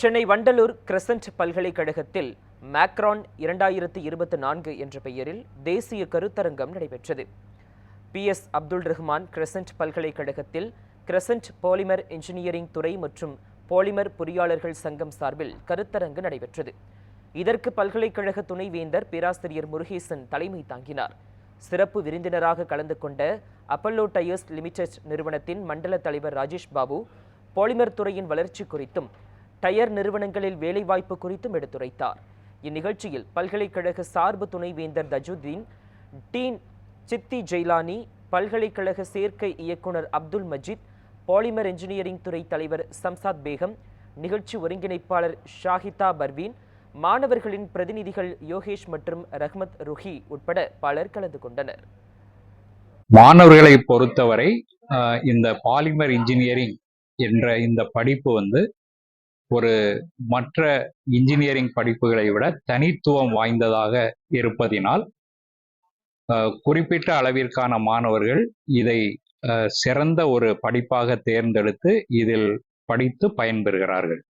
Chennai Vandalur Crescent பல்கலைக்கழகத்தில் Macron இரண்டாயிரத்தி இருபத்தி நான்கு என்ற பெயரில் தேசிய கருத்தரங்கம் நடைபெற்றது. B. S. Abdul Rahman Crescent பல்கலைக்கழகத்தில் கிரசன்ட் பாலிமர் இன்ஜினியரிங் துறை மற்றும் பாலிமர் பொறியாளர்கள் சங்கம் சார்பில் கருத்தரங்கு நடைபெற்றது. இதற்கு பல்கலைக்கழக துணைவேந்தர் பேராசிரியர் முருகேசன் தலைமை தாங்கினார். சிறப்பு விருந்தினராக கலந்து கொண்ட அப்பல்லோ டயர்ஸ் லிமிடெட் நிறுவனத்தின் மண்டல தலைவர் ராஜேஷ் பாபு பாலிமர் துறையின் வளர்ச்சி குறித்தும் டயர் நிறுவனங்களில் வேலைவாய்ப்பு குறித்தும் எடுத்துரைத்தார். இந்நிகழ்ச்சியில் பல்கலைக்கழக சார்பு துணைவேந்தர் தஜுதீன் டீன் சித்தி ஜெய்லானி பல்கலைக்கழக சேர்க்கை இயக்குனர் அப்துல் மஜித் பாலிமர் இன்ஜினியரிங் துறை தலைவர் சம்சாத் பேகம் நிகழ்ச்சி ஒருங்கிணைப்பாளர் ஷாஹிதா பர்வீன் மாணவர்களின் பிரதிநிதிகள் யோகேஷ் மற்றும் ரஹ்மத் ருஹி உட்பட பலர் கலந்து கொண்டனர். மாணவர்களை பொறுத்தவரை இந்த பாலிமர் இன்ஜினியரிங் என்ற இந்த படிப்பு வந்து ஒரு மற்ற இன்ஜினியரிங் படிப்புகளை விட தனித்துவம் வாய்ந்ததாக இருப்பதினால் குறிப்பிட்ட அளவிற்கான மாணவர்கள் இதை சிறந்த ஒரு படிப்பாக தேர்ந்தெடுத்து இதில் படித்து பயன்பெறுகிறார்கள்.